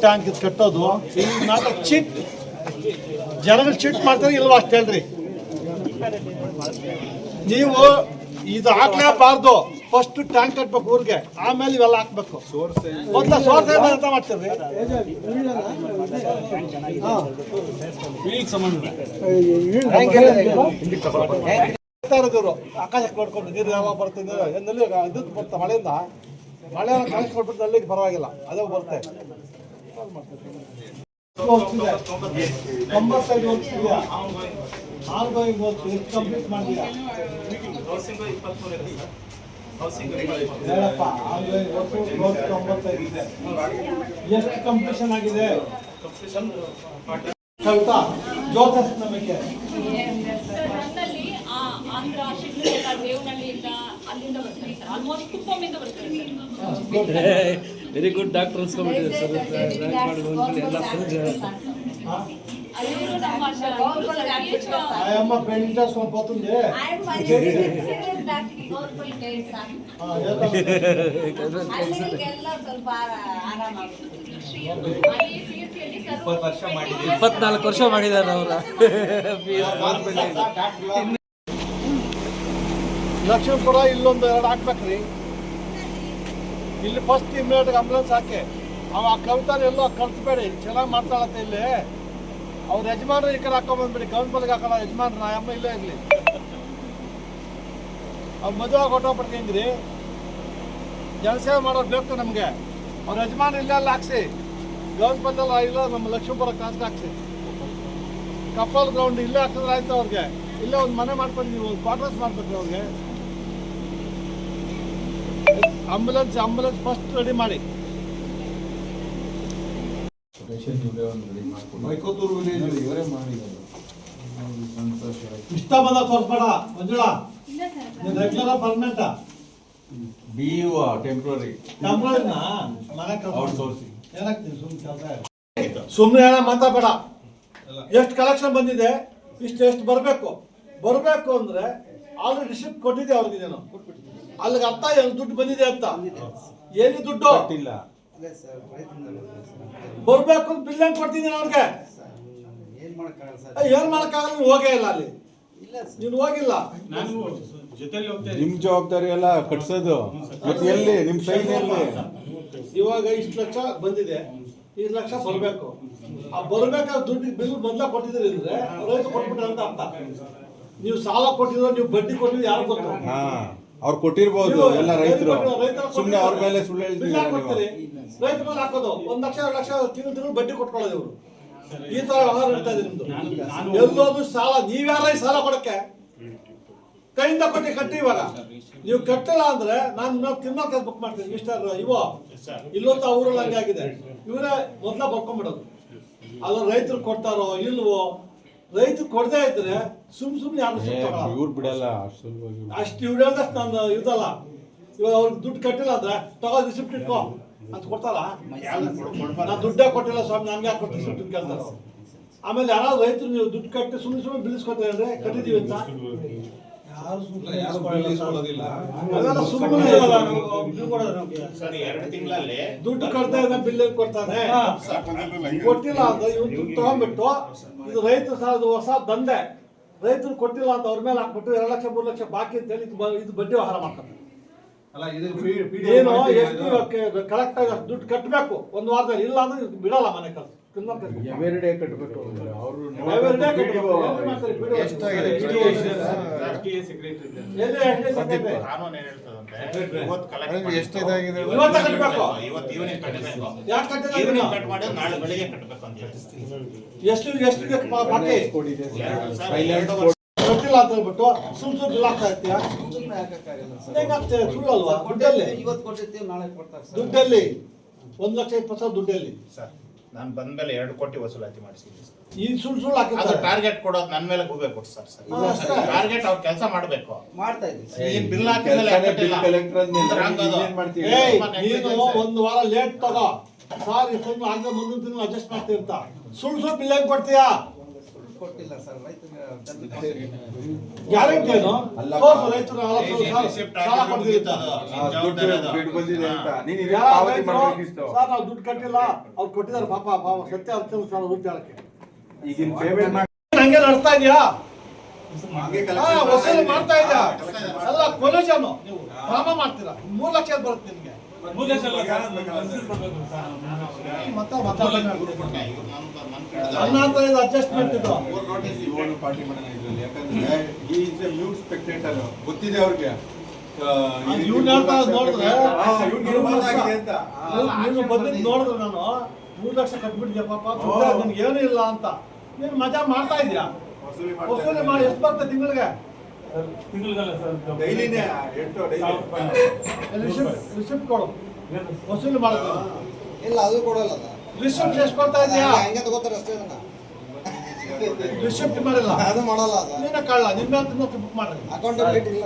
Tank ಇದು ಕಟ್ಟೋದು ನಾಟ cheat ಜನಗಳು ಚೀಟ್ ಮಾಡ್ತಾರೆ ಇಲ್ವಾ ಅಷ್ಟು ಹೇಳ್ರಿ ನೀವು ಇದು ಹಾಕ್ಲೇಬಾರ್ದು ಫಸ್ಟ್ ಟ್ಯಾಂಕ್ ಕಟ್ಬೇಕು ಊರಿಗೆ ಆಮೇಲೆ ಇವೆಲ್ಲ ಹಾಕ್ಬೇಕು ಮೊದ್ಲ ಸೋರ್ಸ್ ಅಂತ ಮಾಡ್ತೀರಿ ಇವರು ಆಕಾಶಕ್ಕೆ ನೋಡ್ಕೊಂಡು ನೀರು ಯಾವಾಗ ಬರ್ತೀನಿ ಎಲ್ಲಿ ವಿದ್ಯುತ್ ಬರ್ತಾ ಮಳೆಯಿಂದ. ಮಳೆ ಕಾಣಿಸ್ಕೊಟ್ಬಿಟ್ಟು ಅಲ್ಲಿಗೆ ಪರವಾಗಿಲ್ಲ. ಅದೇ ಬರುತ್ತೆ. ತೊಂಬತ್ತೈದು ಆರು ಎಷ್ಟು ಕಂಪ್ಲೀಟ್ ಹೇಳಪ್ಪ ಆರು ತೊಂಬತ್ತೈದು ಇದೆ. ಎಷ್ಟು ಕಂಪ್ಲೀಷನ್ ಆಗಿದೆ? ಕವಿತಾ ಜೋಸಸ್ ನಮಗೆ ಸರ್ ನನ್ನಲ್ಲಿ ಆ ಆಂಧ್ರ ಶಿಡ್ಲಘಟ್ಟ ಅಲ್ಲಿಂದ ಆಲ್ಮೋಸ್ಟ್ ವೆರಿ ಗುಡ್ ಡಾಕ್ಟರ್ ಅನ್ಸ್ಕೊಂಡ್ಬಿಟ್ಟಿದೆ ಸರ್. ಎಲ್ಲ ಇಪ್ಪತ್ನಾಲ್ಕು ವರ್ಷ ಮಾಡಿದ್ದಾರೆ ಅವರ. ಲಕ್ಷ್ಮೀಪುರ ಇಲ್ಲೊಂದು ಎರಡು ಹಾಕ್ಬೇಕ್ರಿ. ಇಲ್ಲಿ ಫಸ್ಟ್ ಇಮ್ಮಿಡಿಯೇಟ್ ಆಂಬುಲೆನ್ಸ್ ಹಾಕಿ. ಅವ ಆ ಕವಿತಾನ ಎಲ್ಲೋ ಕಳ್ಸ್ಬೇಡಿ, ಚೆನ್ನಾಗಿ ಮಾಡ್ತಾಳತ್ತೆ ಇಲ್ಲಿ. ಅವ್ರ ಯಜಮಾನ್ರು ಈ ಕಡೆ ಹಾಕೊಂಬಂದ್ಬಿಡಿ ಗೌನ್ಪಲ್ಗೆ ಹಾಕೋಣ, ಯಜಮಾನ್ರು, ನಾ ಅಮ್ಮ ಇಲ್ಲೇ ಇರಲಿ. ಅವ್ರು ಮದುವೆ ಹೊಟ್ಟೋಗ್ಬಿಡ್ತೀನಿ ಹೆಂಗ್ರಿ ಜನಸೇವೆ ಮಾಡೋದು ಬೇಕು ನಮಗೆ. ಅವ್ರ ಯಜಮಾನ್ ಇಲ್ಲೇ ಅಲ್ಲಿ, ಹಾಕ್ಸಿ. ಗೌನ್ಪಲ್ಲೆಲ್ಲ ಇಲ್ಲ, ನಮ್ಮ ಲಕ್ಷ್ಮೀಪುರ ಕಾಸ್ಗೆ ಹಾಕ್ಸಿ. ಕಪ್ಪಲ್ ಗ್ರೌಂಡ್ ಇಲ್ಲೇ ಹಾಕಿದ್ರೆ ಆಯ್ತು ಅವ್ರಿಗೆ. ಇಲ್ಲೇ ಒಂದು ಮನೆ ಮಾಡ್ಕೊಂಡು ನೀವು ಕ್ವಾರ್ಟರ್ಸ್ ಮಾಡ್ಬೇಕು ಅವ್ರಿಗೆ. ಆಂಬುಲೆನ್ಸ್ ಆಂಬುಲೆನ್ಸ್ ಫಸ್ಟ್ ರೆಡಿ ಮಾಡಿ. ಮೈಕೋತೂರು ವಿಲೇಜ್ ಇವರೇ ಮಾಡಿದ್ದಾರೆ ಇಷ್ಟ ಬಂದ ತೋರ್ಸ್ಬೇಡ ಮಂಜುಳಾ ನೀನ್ regular permanent B U temporary ಟೆಂಪ್ರರಿನ ಮನೆ ತೋರಿಸಿ ಏನಾಗ್ತೀನಿ ಸುಮ್ಮನೆ ಕೆಲಸ? ಸುಮ್ಮನೆ ಏನೋ ಮಾತಾಡಬೇಡ. ಎಷ್ಟು ಕಲೆಕ್ಷನ್ ಬಂದಿದೆ ಇಷ್ಟು ಎಷ್ಟು ಬರಬೇಕು? ಬರಬೇಕು ಅಂದ್ರೆ ಆಲ್ರೆಡಿ ರಿಸಿಪ್ಟ್ ಕೊಟ್ಟಿದ್ದೆ ಅವ್ರಿಗೆ ನಾನು ಅಲ್ಲಿಗೆ ಅರ್ಥ ಏನು ದುಡ್ಡು ಬಂದಿದೆ ಅಂತ. ಏನು ದುಡ್ಡು? ಇಲ್ಲ ಬರ್ಬೇಕು ಅಂತ ಬಿಲ್ ಹೆಂಗ್ ಕೊಡ್ತೀನಿ ಅವ್ರಿಗೆ ಏನ್ ಮಾಡಕ್ಕಾಗಲ್ಲ ಸರ್. ಏ, ಏನ್ ನೀನು ಹೋಗೇ ಇಲ್ಲ ಅಲ್ಲಿ. ನೀನು ಹೋಗಿಲ್ಲ. ನಿಮ್ ಜವಾಬ್ದಾರಿ ಎಲ್ಲ ಕಟ್ಸೋದು. ಮತ್ತೆ ಎಲ್ಲಿ? ನಿಮ್ ಸೈನ್ ಎಲ್ಲಿ? ಇವಾಗ ಇಷ್ಟು ಲಕ್ಷ ಬಂದಿದೆ. ಇಷ್ಟು ಲಕ್ಷ ಬರ್ಬೇಕು. ಆ ಬರ್ಬೇಕಾದ್ರೆ ದುಡ್ಡು ಬಿಲ್ ಬಂದ ಕೊಟ್ಟಿದ್ರೆ ಅಂದ್ರೆ ರೈತ ಕೊಟ್ಬಿಟ್ರೆ ಅಂತ ಅರ್ಥ. ನೀವು ಸಾಲ ಕೊಟ್ಟಿದ್ರು ನೀವು ಬಡ್ಡಿ ಕೊಟ್ಟಿದ್ದು ಯಾರು ಗೊತ್ತು? ಹಾ. ಅವ್ರು ಕೊಟ್ಟಿರ್ಬೋದು ಎಲ್ಲ ರೈತರು ಸುಮ್ಮನೆ ಅವ್ರ ಮೇಲೆ ಸುಳ್ಳು ಹೇಳ್ತೀವಿ ರೈತ ಮೇಲೆ ಹಾಕೋದು. ಒಂದ್ ಲಕ್ಷ ಎರಡು ಲಕ್ಷ ತಿಂಗಳು ತಿಂಗಳು ಬಡ್ಡಿ ಕೊಟ್ಕೊಳ್ಳೋದು ಇವರು. ಈ ತರ ವ್ಯವಹಾರ ಇರ್ತಾ ಇದೆ ನಿಮ್ದು. ಎಲ್ಲೋದು ಸಾಲ ನೀವ್ಯಾರ ಈ ಸಾಲ ಕೊಡಕ್ಕೆ? ಕೈಯಿಂದ ಕೊಟ್ಟಿ ಕಟ್ಟಿ ಇವಾಗ. ನೀವು ಕಟ್ಟಲ್ಲ ಅಂದ್ರೆ ನಾನು ನಾವು ತಿನ್ನೋ ಕೆಲಸ ಬುಕ್ ಮಾಡ್ತೀನಿ ಮಿಸ್ಟರ್ ಇವೋ ಇಲ್ಲೊಂದು ಆ ಊರಲ್ಲಿ ಹಂಗೆ ಆಗಿದೆ. ಇವರೇ ಮೊದ್ಲ ಬರ್ಕೊಂಡ್ಬಿಡೋದು ಅದು ರೈತರು ಕೊಡ್ತಾರೋ ಇಲ್ವೋ? ರೈತರು ಕೊಡದೇ ಇದ್ರೆ ಸುಮ್ ಸುಮ್ನೆ ಯಾರು ಇವ್ರು ಬಿಡಲ್ಲ ಅಷ್ಟ್ ಸುಲಭವಾಗಿ ಬಿಡಲ್ಲ. ಅಷ್ಟು ಇವ್ರು ಹೇಳ್ದಷ್ಟು ನಾನು ಇದಲ್ಲ ಇವಾಗ ಅವ್ರಿಗೆ ದುಡ್ಡು ಕಟ್ಟಿಲ್ಲ ಅಂದ್ರೆ ತಗೋ ರಿಸಿಪ್ಟ್ ಇಟ್ಕೋ ಅಂತ ಕೊಡ್ತಾರ? ನಾನು ದುಡ್ಡೇ ಕೊಟ್ಟಿಲ್ಲ ಸ್ವಾಮಿ ನನ್ಗೆ ಯಾಕೆ ಕೊಟ್ಟು ರಿಸಿಪ್ಟ್ ಕೇಳ್ತಾರ ಆಮೇಲೆ ಯಾರಾದ್ರು ರೈತರು ನೀವು ದುಡ್ಡು ಕಟ್ಟಿ ಸುಮ್ಮನೆ ಸುಮ್ಮನೆ ಬಿಳಿಸ್ಕೊತಾರೆ ಅಂದ್ರೆ ಕಟ್ಟಿದೀವಿ ಅಂತ? ಅವೆಲ್ಲ ಸುಮ್ಮನೆ ಇರಲ್ಲ. ಸರ್. ಎರಡು ತಿಂಗಳಲ್ಲಿ ದುಡ್ಡು ಕಟ್ತಾ ಇದ್ದ ಬಿಲ್ ಕೊಡ್ತಾನೆ ಕೊಟ್ಟಿಲ್ಲ ಅಂದ್ರೆ ಇವ್ರು ದುಡ್ಡು ತಗೊಂಡ್ಬಿಟ್ಟು ಇದು ರೈತ ಇದು ಹೊಸ ದಂಧೆ ರೈತರು ಕೊಟ್ಟಿಲ್ಲ ಅಂತ ಅವ್ರ ಮೇಲೆ ಹಾಕ್ಬಿಟ್ಟು ಎರಡು ಲಕ್ಷ ಮೂರು ಲಕ್ಷ ಬಾಕಿ ಅಂತ ಹೇಳಿ ಇದು ಬಡ್ಡಿ ವ್ಯವಹಾರ ಮಾಡ್ತಾರೆ. ಏನು ಎಷ್ಟು ಕರೆಕ್ಟ್ ಆಗಿ ದುಡ್ಡು ಕಟ್ಟಬೇಕು ಒಂದು ವಾರದಲ್ಲಿ. ಇಲ್ಲ ಅಂದ್ರೆ ಬಿಡಲ್ಲ ಮನೆ ಕೆಲಸ. ಎವ್ರಿ ಡೇ ಕಟ್ಬೇಕು. ಅವರು ಎಷ್ಟು ಇದಾಗಿದೆ ಕಟ್ಟಬೇಕು ಕಟ್ಟಬೇಕು ಎಷ್ಟು ಎಷ್ಟು ಬಾಕಿ. ಗೊತ್ತಿಲ್ಲ ಅಂತ ಹೇಳ್ಬಿಟ್ಟು ಸುಮ್ ಸುಮ್ ಆಗ್ತಾ ಇರ್ತೀಯ? ಹೆಂಗಾಗ್ತದೆ? ಸುಳ್ಳು ಅಲ್ವಾ ದುಡ್ಡಲ್ಲಿ? ಇವತ್ತು ಕೊಟ್ಟಿರ್ತೀವಿ ನಾಳೆ ಕೊಡ್ತಾರೆ ಸರ್. ದುಡ್ಡಲ್ಲಿ? ಒಂದ್ ಲಕ್ಷ ಇಪ್ಪತ್ತು ಸಾವಿರ ದುಡ್ಡಲ್ಲಿ? ಸರ್. ನಾನು ಬಂದ್ಮೇಲೆ ಎರಡು ಕೋಟಿ ವಸೂಲಾತಿ ಮಾಡಿಸಿದ್ವಿ ಸರ್. ಈ ಸುಳ್ಳು ಸುಳ್ಳು ಅದು ಹಾಕಿರ್ತಾರೆ ಟಾರ್ಗೆಟ್ ಕೊಡೋದು ನನ್ನ ಮೇಲೆ ಗೂಬೆ ಕೊಟ್ಟು ಸರ್ ಸರ್. ಹಾ, ಅಷ್ಟೇ. ಟಾರ್ಗೆಟ್ ಅವ್ರು ಕೆಲಸ ಮಾಡಬೇಕು. ಮಾಡ್ತಾ ಇದ್ದೀವಿ ಈ ಈಗ ಬಿಲ್ ಹಾಕಿದ್ಮೇಲೆ ಕೆಲ್ಸನೇ bill collector ಆದ್ಮೇಲೆ ಅಂದ್ರೆ ಮಾಡ್ತೀವಿ? ಏಯ್ ನೀನು ಒಂದು ವಾರ ಲೇಟ್ ತಗೋ. ಸಾರ್ ಇಷ್ಟೊಂದು ಹಾಗೆ ಮುಂದಿನ ತಿಂಗಳು ಅಡ್ಜಸ್ಟ್ ಮಾಡ್ತೀವಿ ಅಂತ. ಸುಳ್ಳು ಸುಳ್ಳು ಬಿಲ್ ಹೆಂಗ್ ಕೊಡ್ತೀಯಾ? ಕೊಟ್ಟಿಲ್ಲ ಸರ್. ರೈತರಿಗೆ ಗ್ಯಾರಂಟಿ ಏನು? ಅಲ್ಲ. ತೋರ್ಸು ರೈತರು ನಾಲ್ಕು ಸಾಲ- ಸರ್ ನಾವು ದುಡ್ಡು ಕಟ್ಟಿಲ್ಲ ಅವ್ರು ಕೊಟ್ಟಿದ್ದಾರೆ ಪಾಪ ಪಾಪ ಸತ್ಯ ಅರ್ಥ ಸಾಲ ದುಡ್ಡು ಹೇಳಕ್ಕೆ ಈಗಿನ ಪೇಮೆಂಟ್ ಮಾಡಿ ಹಂಗೆ ನಡೆಸ್ತಾ ಇದೆಯಾ? ಹಂಗೆ ಹಾ ವಸೂಲಿ ಮಾಡ್ತಾ ಇದ್ಯಾ? ಅಲ್ಲ ಎಲ್ಲ ಕೊಲೆಜನು ನೀವು ಡ್ರಾಮಾ ಮಾಡ್ತೀರಾ? ಮೂರ್ ಲಕ್ಷ ಬರುತ್ತೆ ನಿಮ್ಗೆ. ಅಡ್ಜಸ್ಟ್ಮೆಂಟ್ ಇದು. ನೋಟಿಸ್ ಇವನು ಪಾರ್ಟಿ ಮಾಡೋಣ ಇದ್ರಲ್ಲಿ. ಯಾಕಂದ್ರೆ ಈ ಇಸ್ ಎ ನ್ಯೂಸ್ ಸ್ಪೆಕ್ಟೇಟರ್ ಗೊತ್ತಿದೆ ಅವ್ರಿಗೆ. ಇವ್ನು ಹೇಳ್ತಾ ನೋಡಿದ್ರೆ ನೀನು- ನೀನು ಬಂದಿದ್ದು ನೋಡಿದ್ರೆ ನಾನು ಮೂರು ಲಕ್ಷ ಕಟ್ಬಿಟ್ಟಿದ್ಯಾ ಪಾಪ ನಿನ್ಗೆ ಏನೂ ಇಲ್ಲ ಅಂತ. ನೀನು ಮಜಾ ಮಾಡ್ತಾ ಇದ್ಯಾ ವಸೂಲಿ ಮಾಡಿ ಎಷ್ಟು ಬರ್ತದೆ ತಿಂಗಳಿಗೆ? ಸರ್, ತಿಂಗ್ಳಿಗಲ್ಲ ಸರ್, ಇದು- ಡೈಲಿನೇ ಎಂಟು ಡೈಲಿ. ಸಾವಿರ ರಿಸಿಪ್ಟ್ ರಿಸಿಪ್ಟ್ ಕೊಡು. ಏನು? ವಸೂಲಿ ಮಾಡೋದು. ಇಲ್ಲ ಅದು ಕೊಡಲ್ಲ. ರಿಸಿಪ್ಟ್ ಎಷ್ಟು ಕೊಡ್ತಾ ಇದೆಯಾ? ಹಂಗೆ ತಗೋತಾರೆ ಅಷ್ಟೇ ಅದನ್ನ. ರಿಸಿಪ್ಟ್ ಮಾಡಿಲ್ಲ. ಅದು ಮಾಡಲ್ಲ ಅದು. ನೀನ ಕಳ್ಳ ನಿಮ್ಮ ಬುಕ್ ಮಾಡ್ರಿ ಅಕೌಂಟ್ ಇಲ್ಲ